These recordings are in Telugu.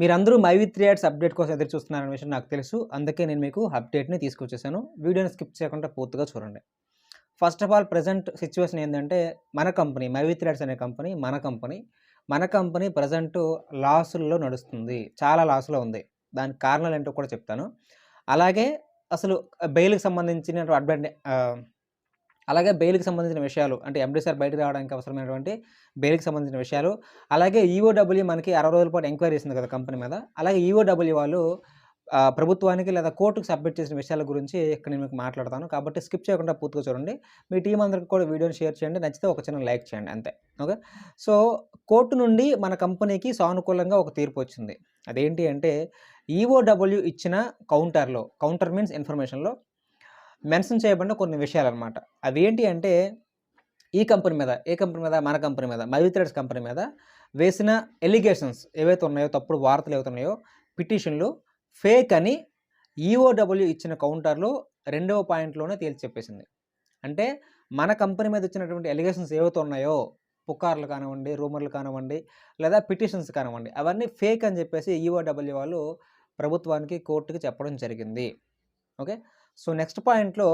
మీరందరూ my with three ads update కోసం ఎదురు చూస్తున్నారనే విషయం నాకు తెలుసు. అందుకే నేను మీకు అప్డేట్ని తీసుకొచ్చేసాను. వీడియోని స్కిప్ చేయకుండా పూర్తిగా చూడండి. First of all present situation ఏంటంటే మన కంపెనీ మై విత్ యాడ్స్ అనే కంపెనీ మన కంపెనీ మన కంపెనీ ప్రజెంట్ లాసుల్లో నడుస్తుంది. చాలా లాసులో ఉంది. దానికి కారణాలు ఏంటో కూడా చెప్తాను. అలాగే అసలు బెయిల్కి సంబంధించిన అడ్వాంటే అలాగే బెయిల్కి సంబంధించిన విషయాలు అంటే ఎండీ సార్ బయటకు రావడానికి అవసరమైనటువంటి బెయిల్కి సంబంధించిన విషయాలు అలాగే ఈఓడబ్ల్యూ మనకి అరవై రోజుల పాటు ఎంక్వైరీ ఇస్తుంది కదా కంపెనీ మీద అలాగే ఈఓడబ్ల్యూ వాళ్ళు ప్రభుత్వానికి లేదా కోర్టుకు సబ్మిట్ చేసిన విషయాల గురించి ఇక్కడ నేను మీకు మాట్లాడతాను. కాబట్టి స్కిప్ చేయకుండా పూర్తిగా చూడండి. మీ టీం అందరికి కూడా వీడియోని షేర్ చేయండి. నచ్చితే ఒక చిన్న లైక్ చేయండి అంతే. ఓకే? సో కోర్టు నుండి మన కంపెనీకి సానుకూలంగా ఒక తీర్పు వచ్చింది. అదేంటి అంటే ఈఓడబ్ల్యూ ఇచ్చిన కౌంటర్లో కౌంటర్ మీన్స్ ఇన్ఫర్మేషన్లో మెన్షన్ చేయబడిన కొన్ని విషయాలు అనమాట అవి ఏంటి అంటే ఈ కంపెనీ మీద ఏ కంపెనీ మీద మన కంపెనీ మీద మవిత్రేడ్స్ కంపెనీ మీద వేసిన ఎలిగేషన్స్ ఏవైతే ఉన్నాయో తప్పుడు వార్తలు ఏవైతున్నాయో పిటిషన్లు ఫేక్ అని ఈఓడబ్ల్యూ ఇచ్చిన కౌంటర్లో రెండవ పాయింట్లోనే తేల్చి చెప్పేసింది. అంటే మన కంపెనీ మీద వచ్చినటువంటి ఎలిగేషన్స్ ఏవైతే ఉన్నాయో పుకార్లు కానివ్వండి రూమర్లు కానివ్వండి లేదా పిటిషన్స్ కానివ్వండి అవన్నీ ఫేక్ అని చెప్పేసి ఈఓడబ్ల్యూ వాళ్ళు ప్రభుత్వానికి కోర్టుకి చెప్పడం జరిగింది. ఓకే? సో నెక్స్ట్ పాయింట్లో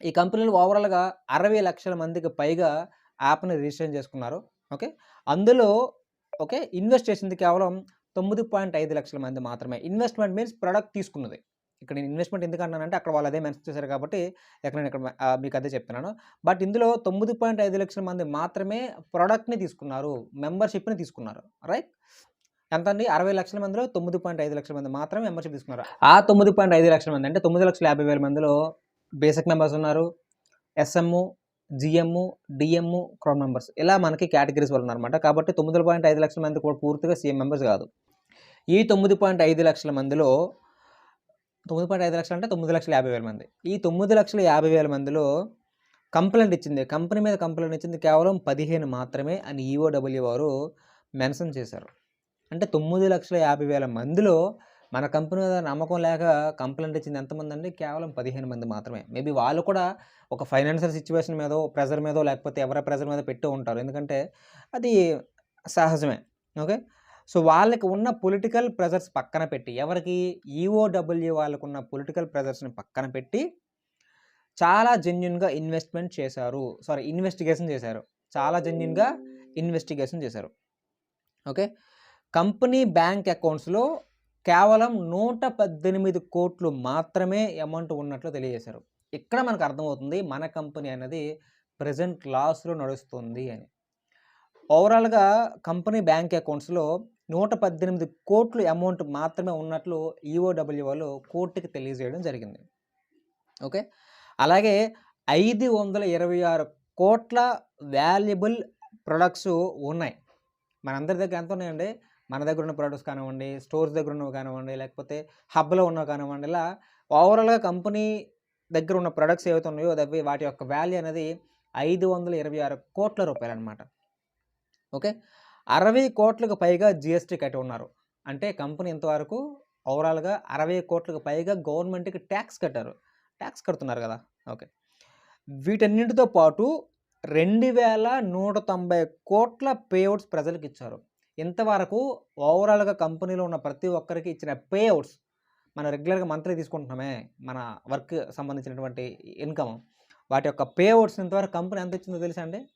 ఈ కంపెనీలు ఓవరాల్గా అరవై లక్షల మందికి పైగా యాప్ని రిజిస్టర్ చేసుకున్నారు. ఓకే? అందులో ఓకే ఇన్వెస్ట్ చేసింది కేవలం తొమ్మిది పాయింట్ ఐదు లక్షల మంది మాత్రమే. ఇన్వెస్ట్మెంట్ మీన్స్ ప్రొడక్ట్ తీసుకున్నది. ఇక్కడ నేను ఇన్వెస్ట్మెంట్ ఎందుకు అన్నానంటే అక్కడ వాళ్ళు అదే మెన్షన్ చేశారు కాబట్టి ఇక్కడ నేను ఇక్కడ మీకు అదే చెప్తున్నాను. బట్ ఇందులో తొమ్మిది పాయింట్ ఐదు లక్షల మంది మాత్రమే ప్రోడక్ట్ని తీసుకున్నారు మెంబర్షిప్ని తీసుకున్నారు. రైట్? ఎంత అండి? అరవై లక్షల మందిలో తొమ్మిది పాయింట్ ఐదు లక్షల మంది మాత్రమే మెంబర్షిప్ తీసుకున్నారు? ఆ తొమ్మిది పాయింట్ ఐదు లక్షల మంది అంటే తొమ్మిది లక్షల యాభై వేల మందిలో బేసిక్ మెంబర్స్ ఉన్నారు. SM GM DM crown members ఇలా మనకి కేటగిరీస్ వాళ్ళు ఉన్నారన్నమాట. కాబట్టి తొమ్మిది పాయింట్ ఐదు లక్షల మంది కూడా పూర్తిగా సీఎం మెంబర్స్ కాదు. ఈ తొమ్మిది పాయింట్ ఐదు లక్షల మందిలో తొమ్మిది పాయింట్ ఐదు లక్షలు అంటే తొమ్మిది లక్షల యాభై వేల మంది. ఈ తొమ్మిది లక్షల యాభై వేల మందిలో కంప్లైంట్ ఇచ్చింది. కంపెనీ మీద కంప్లైంట్ ఇచ్చింది కేవలం పదిహేను మాత్రమే అని ఈఓడబ్ల్యూ వారు మెన్షన్ చేశారు. అంటే తొమ్మిది లక్షల యాభై వేల మందిలో మన కంపెనీ మీద నమ్మకం లేక కంప్లైంట్ ఇచ్చింది ఎంతమంది అండి? కేవలం పదిహేను మంది మాత్రమే. మేబీ వాళ్ళు కూడా ఒక ఫైనాన్షియల్ సిచ్యువేషన్ మీదో ప్రెజర్ మీదో లేకపోతే ఎవరి ప్రెజర్ మీద పెట్టి ఉంటారు. ఎందుకంటే అది సహజమే. ఓకే? సో వాళ్ళకి ఉన్న పొలిటికల్ ప్రెజర్స్ పక్కన పెట్టి ఎవరికి ఈఓడబ్ల్యూ వాళ్ళకు ఉన్న పొలిటికల్ ప్రెజర్స్ని పక్కన పెట్టి చాలా జెన్యున్గా ఇన్వెస్ట్మెంట్ చేశారు. సారీ ఇన్వెస్టిగేషన్ చేశారు. చాలా జెన్యున్గా ఇన్వెస్టిగేషన్ చేశారు. ఓకే? కంపెనీ బ్యాంక్ అకౌంట్స్లో కేవలం నూట పద్దెనిమిది కోట్లు మాత్రమే అమౌంట్ ఉన్నట్లు తెలియజేశారు. ఇక్కడ మనకు అర్థమవుతుంది మన కంపెనీ అనేది ప్రజెంట్ లాస్లో నడుస్తుంది అని. ఓవరాల్గా కంపెనీ బ్యాంక్ అకౌంట్స్లో నూట పద్దెనిమిది కోట్లు అమౌంట్ మాత్రమే ఉన్నట్లు ఈఓడబ్ల్యూ వాళ్ళు కోర్టుకి తెలియజేయడం జరిగింది. ఓకే? అలాగే ఐదు వందల ఇరవై ఆరు కోట్ల వాల్యుబుల్ ప్రొడక్ట్స్ ఉన్నాయి. మనందరి దగ్గర ఎంత ఉన్నాయండి? మన దగ్గర ఉన్న ప్రొడక్ట్స్ కానివ్వండి స్టోర్స్ దగ్గర ఉన్నవి కానివ్వండి లేకపోతే హబ్లో ఉన్నవి కానివ్వండి ఇలా ఓవరాల్గా కంపెనీ దగ్గర ఉన్న ప్రొడక్ట్స్ ఏవైతే ఉన్నాయో అవి వాటి యొక్క వాల్యూ అనేది ఐదు వందల ఇరవై ఆరు కోట్ల రూపాయలు అనమాట ఓకే? అరవై కోట్లకు పైగా జిఎస్టీ కట్టి ఉన్నారు. అంటే కంపెనీ ఇంతవరకు ఓవరాల్గా అరవై కోట్లకు పైగా గవర్నమెంట్కి ట్యాక్స్ కట్టారు. ట్యాక్స్ కడుతున్నారు కదా? ఓకే. వీటన్నిటితో పాటు రెండు వేల నూట తొంభై కోట్ల పేఅవుట్స్ ప్రజలకు ఇచ్చారు ఇంతవరకు ఓవరాల్గా కంపెనీలో ఉన్న ప్రతి ఒక్కరికి ఇచ్చిన పేఅవుట్స్ మనం రెగ్యులర్గా మంత్లీ తీసుకుంటున్నామే మన వర్క్ సంబంధించినటువంటి ఇన్కమ్. వాటి యొక్క పేఅవుట్స్ ఇంతవరకు కంపెనీ ఎంత ఇచ్చిందో తెలుసా అండి?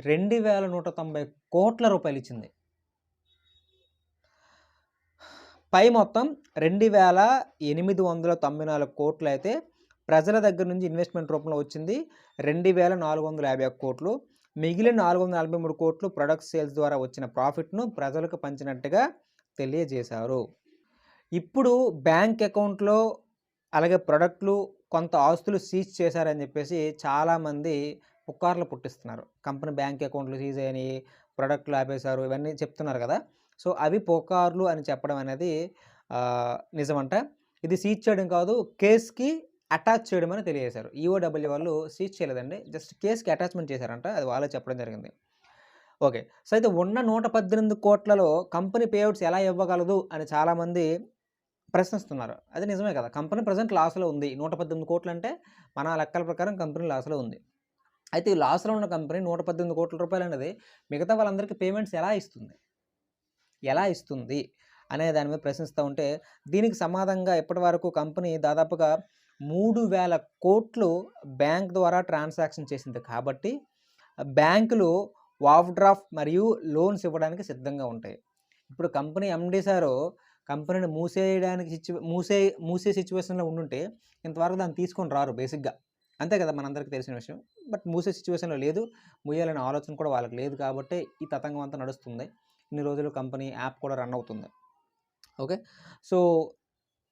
రెండు వేల నూట తొంభై కోట్ల రూపాయలు ఇచ్చింది. పై మొత్తం రెండు వేల ఎనిమిది వందల తొంభై నాలుగు కోట్లు అయితే ప్రజల దగ్గర నుంచి ఇన్వెస్ట్మెంట్ రూపంలో వచ్చింది. రెండు వేల నాలుగు వందల యాభై ఒక్క కోట్లు. మిగిలిన నాలుగు వందల నలభై మూడు కోట్లు ప్రొడక్ట్ సేల్స్ ద్వారా వచ్చిన ప్రాఫిట్ను ప్రజలకు పంచినట్టుగా తెలియజేశారు. ఇప్పుడు బ్యాంక్ అకౌంట్లో అలాగే ప్రొడక్ట్లు కొంత ఆస్తులు సీజ్ చేశారని చెప్పేసి చాలామంది పుకార్లు పుట్టిస్తున్నారు. కంపెనీ బ్యాంక్ అకౌంట్లు సీజ్ అయ్యి ప్రొడక్ట్లు ఆపేశారు ఇవన్నీ చెప్తున్నారు కదా. సో అవి పుకార్లు అని చెప్పడం అనేది నిజమంట. ఇది సీజ్ చేయడం కాదు కేస్కి అటాచ్ చేయడం అని తెలియజేశారు ఈఓడబ్ల్యూ వాళ్ళు సీజ్ చేయలేదండి. జస్ట్ కేసుకి అటాచ్మెంట్ చేశారంట. అది వాళ్ళే చెప్పడం జరిగింది. ఓకే. సో అయితే ఉన్న నూట పద్దెనిమిది కోట్లలో కంపెనీ పేఅవుట్స్ ఎలా ఇవ్వగలదు అని చాలామంది ప్రశ్నిస్తున్నారు. అది నిజమే కదా. కంపెనీ ప్రజెంట్ లాస్లో ఉంది. నూట పద్దెనిమిది కోట్లు అంటే మన లెక్కల ప్రకారం కంపెనీ లాస్లో ఉంది. అయితే ఈ లాస్లో ఉన్న కంపెనీ నూట పద్దెనిమిది కోట్ల రూపాయలు అనేది మిగతా వాళ్ళందరికీ పేమెంట్స్ ఎలా ఇస్తుంది? ఎలా ఇస్తుంది? అనే దాని మీద ప్రశ్నిస్తూ ఉంటే దీనికి సమాధానంగా ఇప్పటివరకు కంపెనీ దాదాపుగా మూడు వేల కోట్లు బ్యాంక్ ద్వారా ట్రాన్సాక్షన్ చేసింది. కాబట్టి బ్యాంకులు వాఫ్ డ్రాఫ్ట్ మరియు లోన్స్ ఇవ్వడానికి సిద్ధంగా ఉంటాయి. ఇప్పుడు కంపెనీ ఎండి సారు కంపెనీని మూసేయడానికి సిచ్యు మూసే మూసే సిచ్యువేషన్లో ఉండుంటే ఇంతవరకు దాన్ని తీసుకొని రారు బేసిక్గా. అంతే కదా మనందరికీ తెలిసిన విషయం. బట్ మూసే సిచ్యువేషన్లో లేదు. మూయాలనే ఆలోచన కూడా వాళ్ళకి లేదు కాబట్టి ఈ తతంగం అంతా నడుస్తుంది. ఇన్ని రోజులు కంపెనీ యాప్ కూడా రన్ అవుతుంది. ఓకే? సో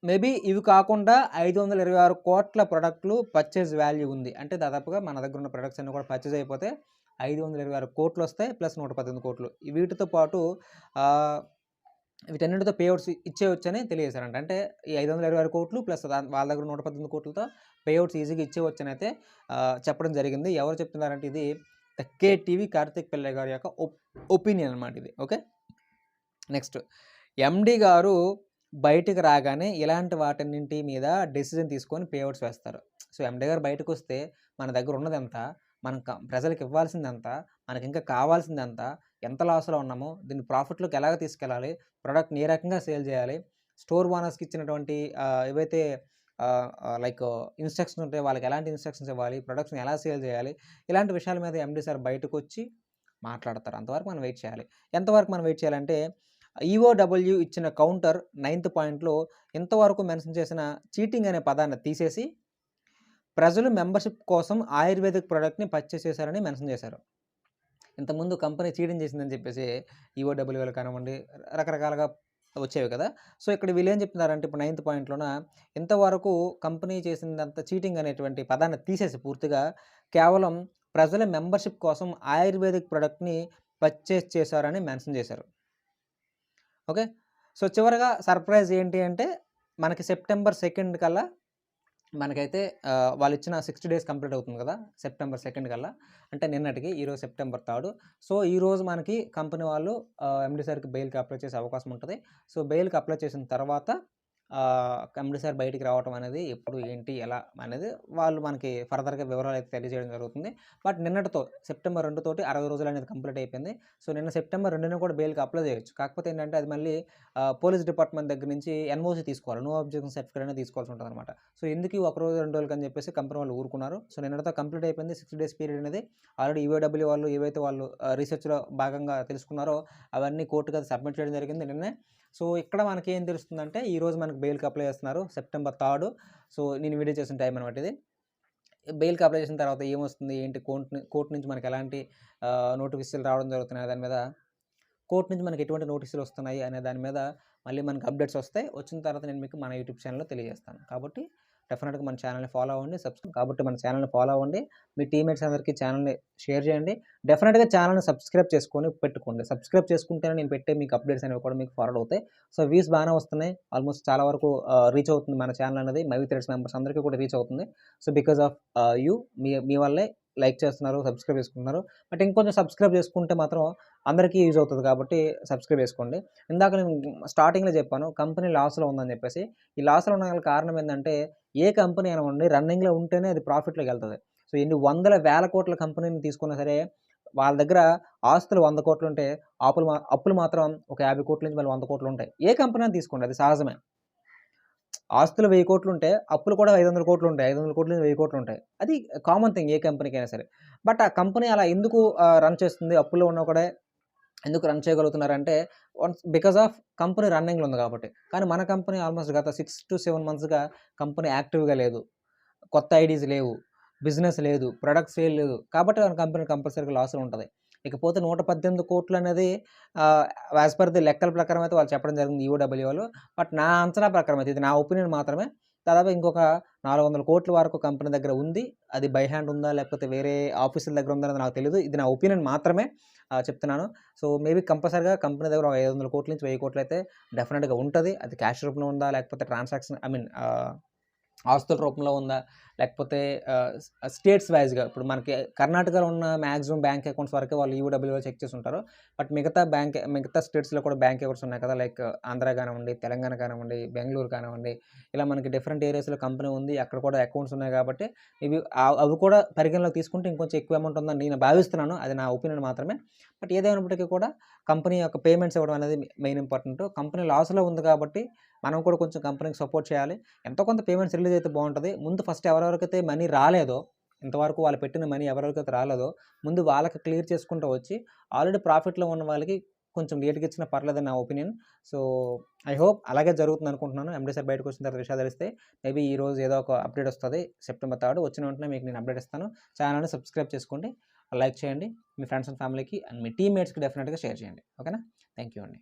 మేబీ ఇవి కాకుండా ఐదు వందల ఇరవై ఆరు కోట్ల ప్రొడక్ట్లు పర్చేజ్ వాల్యూ ఉంది. అంటే దాదాపుగా మన దగ్గర ఉన్న ప్రొడక్ట్స్ అన్ని కూడా పర్చేజ్ అయిపోతే ఐదు వందల ఇరవై ఆరు కోట్లు వస్తాయి ప్లస్ నూట పద్దెనిమిది కోట్లు. వీటితో పాటు వీటన్నిటితో పేఅవుట్స్ ఇచ్చేవచ్చని తెలియజేశారంట. అంటే ఈ ఐదు వందల ఇరవై ఆరు కోట్లు ప్లస్ వాళ్ళ దగ్గర నూట పద్దెనిమిది కోట్లతో పేఅవుట్స్ ఈజీగా ఇచ్చేవచ్చని అయితే చెప్పడం జరిగింది. ఎవరు చెప్తున్నారంటే ఇది ద టీవీ కార్తిక్ పిల్లయ్య గారి యొక్క ఒపీనియన్ అనమాట ఇది. ఓకే? నెక్స్ట్. ఎండి గారు బయటికి రాగానే ఇలాంటి వాటన్నింటి మీద డెసిజన్ తీసుకొని పేఅవుట్స్ వేస్తారు. సో ఎండి గారు బయటకు వస్తే మన దగ్గర ఉన్నది ఎంత? మనం ప్రజలకు ఇవ్వాల్సింది ఎంత మనకి ఇంకా కావాల్సింది ఎంత ఎంత లాస్లో ఉన్నామో? దీన్ని ప్రాఫిట్లోకి ఎలాగ తీసుకెళ్ళాలి? ప్రోడక్ట్ ఏ రకంగా సేల్ చేయాలి? స్టోర్ ఓనర్స్కి ఇచ్చినటువంటి ఏవైతే లైక్ ఇన్స్ట్రక్షన్స్ ఉంటాయి వాళ్ళకి ఎలాంటి ఇన్స్ట్రక్షన్స్ ఇవ్వాలి? ప్రొడక్ట్స్ని ఎలా సేల్ చేయాలి? ఇలాంటి విషయాల మీద ఎండి సార్ బయటకు వచ్చి మాట్లాడతారు. అంతవరకు మనం వెయిట్ చేయాలి. ఎంతవరకు మనం వెయిట్ చేయాలంటే ఈఓడబ్ల్యూ ఇచ్చిన కౌంటర్ నైన్త్ పాయింట్లో ఇంతవరకు మెన్షన్ చేసిన చీటింగ్ అనే పదాన్ని తీసేసి ప్రజలు మెంబర్షిప్ కోసం ఆయుర్వేదిక్ ప్రోడక్ట్ని పర్చేస్ చేశారని మెన్షన్ చేశారు. ఇంతకుముందు కంపెనీ చీటింగ్ చేసిందని చెప్పేసి ఈఓడబ్ల్యూఎల్ కానివ్వండి రకరకాలుగా వచ్చేవి కదా. సో ఇక్కడ వీళ్ళు ఏం చెప్తున్నారంటే ఇప్పుడు నైన్త్ పాయింట్లోన ఇంతవరకు కంపెనీ చేసినంత చీటింగ్ అనేటువంటి పదాన్ని తీసేసి పూర్తిగా కేవలం ప్రజల మెంబర్షిప్ కోసం ఆయుర్వేదిక్ ప్రోడక్ట్ని పర్చేస్ చేశారని మెన్షన్ చేశారు. ఓకే? సో చివరగా సర్ప్రైజ్ ఏంటి అంటే మనకి సెప్టెంబర్ సెకండ్ కల్లా మనకైతే వాళ్ళు ఇచ్చిన సిక్స్టీ డేస్ కంప్లీట్ అవుతుంది కదా సెప్టెంబర్ సెకండ్ కల్లా. అంటే నిన్నటికి ఈరోజు సెప్టెంబర్ థర్డ్. సో ఈరోజు మనకి కంపెనీ వాళ్ళు ఎండి సార్కి బెయిల్కి అప్లై చేసే అవకాశం ఉంటుంది. సో బెయిల్కి అప్లై చేసిన తర్వాత ఎండి సార్ బయటికి రావటం అనేది ఎప్పుడు ఏంటి ఎలా అనేది వాళ్ళు మనకి ఫర్దర్గా వివరాలు అయితే తెలియజేయడం జరుగుతుంది. బట్ నిన్నటితో సెప్టెంబర్ రెండు తోటి అరవై రోజులు అనేది కంప్లీట్ అయిపోయింది. సో నిన్న సెప్టెంబర్ రెండున కూడా బెయిల్కి అప్లై చేయొచ్చు. కాకపోతే ఏంటంటే అది మళ్ళీ పోలీస్ డిపార్ట్మెంట్ దగ్గర నుంచి ఎన్ఓసి తీసుకోవాలి. నో అబ్జెక్షన్ సర్టిఫికేట్ అనేది తీసుకోవాల్సి ఉంటుంది అనమాట సో ఎందుకు ఒక రోజు రెండు రోజులకి అని చెప్పేసి కంపెనీ వాళ్ళు ఊరుకున్నారు. సో నిన్నటితో కంప్లీట్ అయిపోయింది. సిక్స్ డేస్ పీరియడ్ అనేది. ఆల్రెడీ ఈవోడబ్ల్యూ వాళ్ళు ఏవైతే వాళ్ళు రీసెర్చ్లో భాగంగా తెలుసుకున్నారో అవన్నీ కోర్టుకి అది సబ్మిట్ చేయడం జరిగింది నిన్నే. సో ఇక్కడ మనకి ఏం తెలుస్తుందంటే ఈరోజు మనకు బెయిల్కి అప్లై చేస్తున్నారు సెప్టెంబర్ థర్డ్. సో నేను వీడియో చేసిన టైం అనమాట ఇది. బెయిల్కి అప్లై చేసిన తర్వాత ఏమొస్తుంది ఏంటి కోర్టు కోర్టు నుంచి మనకి ఎలాంటి నోటిఫికేషన్లు రావడం జరుగుతున్నాయి దాని మీద కోర్టు నుంచి మనకి ఎటువంటి నోటీసులు వస్తున్నాయి అనే దాని మీద మళ్ళీ మనకి అప్డేట్స్ వస్తాయి వచ్చిన తర్వాత నేను మీకు మన యూట్యూబ్ ఛానల్లో తెలియజేస్తాను. కాబట్టి డెఫినెట్గా మన ఛానల్ని ఫాలో అవ్వండి సబ్స్క్రైబ్ కాబట్టి మన ఛానల్ని ఫాలో అవ్వండి. మీ టీమేట్స్ అందరికీ ఛానల్ని షేర్ చేయండి. డెఫినెట్గా ఛానల్ని సబ్స్క్రైబ్ చేసుకొని పెట్టుకోండి. సబ్స్క్రైబ్ చేసుకుంటేనే నేను పెట్టే మీకు అప్డేట్స్ అనేవి కూడా మీకు ఫార్వర్డ్ అవుతాయి. సో వ్యూస్ బాగానే వస్తున్నాయి. ఆల్మోస్ట్ చాలా వరకు రీచ్ అవుతుంది మన ఛానల్ అనేది. మై థ్రెడ్స్ మెంబర్స్ అందరికీ కూడా రీచ్ అవుతుంది. సో బికాస్ ఆఫ్ యూ మీ మీ వల్లే లైక్ చేస్తున్నారు సబ్స్క్రైబ్ చేసుకుంటున్నారు. బట్ ఇంకొంచెం సబ్స్క్రైబ్ చేసుకుంటే మాత్రం అందరికీ యూజ్ అవుతుంది కాబట్టి సబ్స్క్రైబ్ చేసుకోండి. ఇందాక నేను స్టార్టింగ్లో చెప్పాను కంపెనీ లాస్లో ఉందని చెప్పేసి ఈ లాస్లో ఉన్న కారణం ఏంటంటే ఏ కంపెనీ అయినా ఉండి రన్నింగ్లో ఉంటేనే అది ప్రాఫిట్లోకి వెళ్తుంది. సో ఎన్ని వందల వేల కోట్ల కంపెనీని తీసుకున్నా సరే వాళ్ళ దగ్గర ఆస్తులు వంద కోట్లు ఉంటే అప్పులు అప్పులు మాత్రం ఒక యాభై కోట్ల నుంచి మళ్ళీ వంద కోట్లు ఉంటాయి. ఏ కంపెనీ అని తీసుకోండి అది సహజమే. ఆస్తులు వెయ్యి కోట్లు ఉంటే అప్పులు కూడా ఐదు వందల కోట్లు ఉంటాయి ఐదు వందల కోట్లు వెయ్యి కోట్లు ఉంటాయి అది కామన్ థింగ్ ఏ కంపెనీకి అయినా సరే. బట్ ఆ కంపెనీ అలా ఎందుకు రన్ చేస్తుంది? అప్పుల్లో ఉన్నా కూడా ఎందుకు రన్ చేయగలుగుతున్నారంటే వన్స్ బికాస్ ఆఫ్ కంపెనీ రన్నింగ్లో ఉంది కాబట్టి. కానీ మన కంపెనీ ఆల్మోస్ట్ గత సిక్స్ టు సెవెన్ మంత్స్గా కంపెనీ యాక్టివ్గా లేదు. కొత్త ఐడీస్ లేవు. బిజినెస్ లేదు. ప్రొడక్ట్ సేల్ లేదు. కాబట్టి మన కంపెనీ కంపల్సరీగా లాస్లో ఉంటుంది. ఇకపోతే నూట పద్దెనిమిది కోట్లు అనేది యాజ్ పర్ ది లెక్కల ప్రకారం అయితే వాళ్ళు చెప్పడం జరిగింది ఈఓడబ్ల్యూ వాళ్ళు. బట్ నా అంచనా ప్రకారం అయితే ఇది నా ఒపీనియన్ మాత్రమే. దాదాపు ఇంకొక నాలుగు వందల కోట్ల వరకు కంపెనీ దగ్గర ఉంది. అది బై హ్యాండ్ ఉందా లేకపోతే వేరే ఆఫీసుల దగ్గర ఉందా అనేది నాకు తెలియదు ఇది నా ఒపీనియన్ మాత్రమే చెప్తున్నాను. సో మేబీ కంపల్సరీగా కంపెనీ దగ్గర ఒక ఐదు వందల కోట్ల నుంచి వెయ్యి కోట్లు అయితే డెఫినెట్గా ఉంటుంది. అది క్యాష్ రూపంలో ఉందా లేకపోతే ట్రాన్సాక్షన్ ఐ మీన్ ఆస్తుల రూపంలో ఉందా లేకపోతే స్టేట్స్ వైజ్గా ఇప్పుడు మనకి కర్ణాటకలో ఉన్న మ్యాక్సిమం బ్యాంక్ అకౌంట్స్ వరకే వాళ్ళు ఈయూడబ్ల్యూలో చెక్ చేసి ఉంటారు బట్ మిగతా బ్యాంక్ మిగతా స్టేట్స్లో కూడా బ్యాంక్ అకౌంట్స్ ఉన్నాయి కదా. లైక్ ఆంధ్ర కానివ్వండి తెలంగాణ కానివ్వండి బెంగళూరు కానివ్వండి ఇలా మనకి డిఫరెంట్ ఏరియాస్లో కంపెనీ ఉంది అక్కడ కూడా అకౌంట్స్ ఉన్నాయి కాబట్టి ఇవి అవి కూడా పరిగణలోకి తీసుకుంటే ఇంకొంచెం ఎక్కువ అమౌంట్ ఉందని నేను భావిస్తున్నాను. అది నా ఒపీనియన్ మాత్రమే. బట్ ఏదైనప్పటికీ కూడా కంపెనీ యొక్క పేమెంట్స్ ఇవ్వడం అనేది మెయిన్ ఇంపార్టెంట్. కంపెనీ లాస్లో ఉంది కాబట్టి మనం కూడా కొంచెం కంపెనీకి సపోర్ట్ చేయాలి. ఎంతో కొంత పేమెంట్స్ రిలీజ్ అయితే బాగుంటుంది. ముందు ఫస్ట్ ఎవరెవరికైతే మనీ రాలేదో ఇంతవరకు వాళ్ళు పెట్టిన మనీ ఎవరెవరికైతే రాలేదో ముందు వాళ్ళకి క్లియర్ చేసుకుంటూ వచ్చి ఆల్రెడీ ప్రాఫిట్లో ఉన్న వాళ్ళకి కొంచెం లేట్గా ఇచ్చినా పర్లేదని నా ఒపీనియన్. సో ఐ హోప్ అలాగే జరుగుతుంది అనుకుంటున్నాను. ఎండి సార్ బయటకు వచ్చిన తర్వాత విషయాలు తెలిస్తే మేబీ ఈ రోజు ఏదో ఒక అప్డేట్ వస్తుంది. సెప్టెంబర్ థర్డ్ వచ్చిన వెంటనే మీకు నేను అప్డేట్ ఇస్తాను. ఛానల్ని సబ్స్క్రైబ్ చేసుకోండి. లైక్ చేయండి. మీ ఫ్రెండ్స్ అండ్ ఫ్యామిలీకి అండ్ మీ టీమ్మేట్స్కి డెఫినెట్గా షేర్ చేయండి. ఓకేనా? థ్యాంక్ యూ అండి.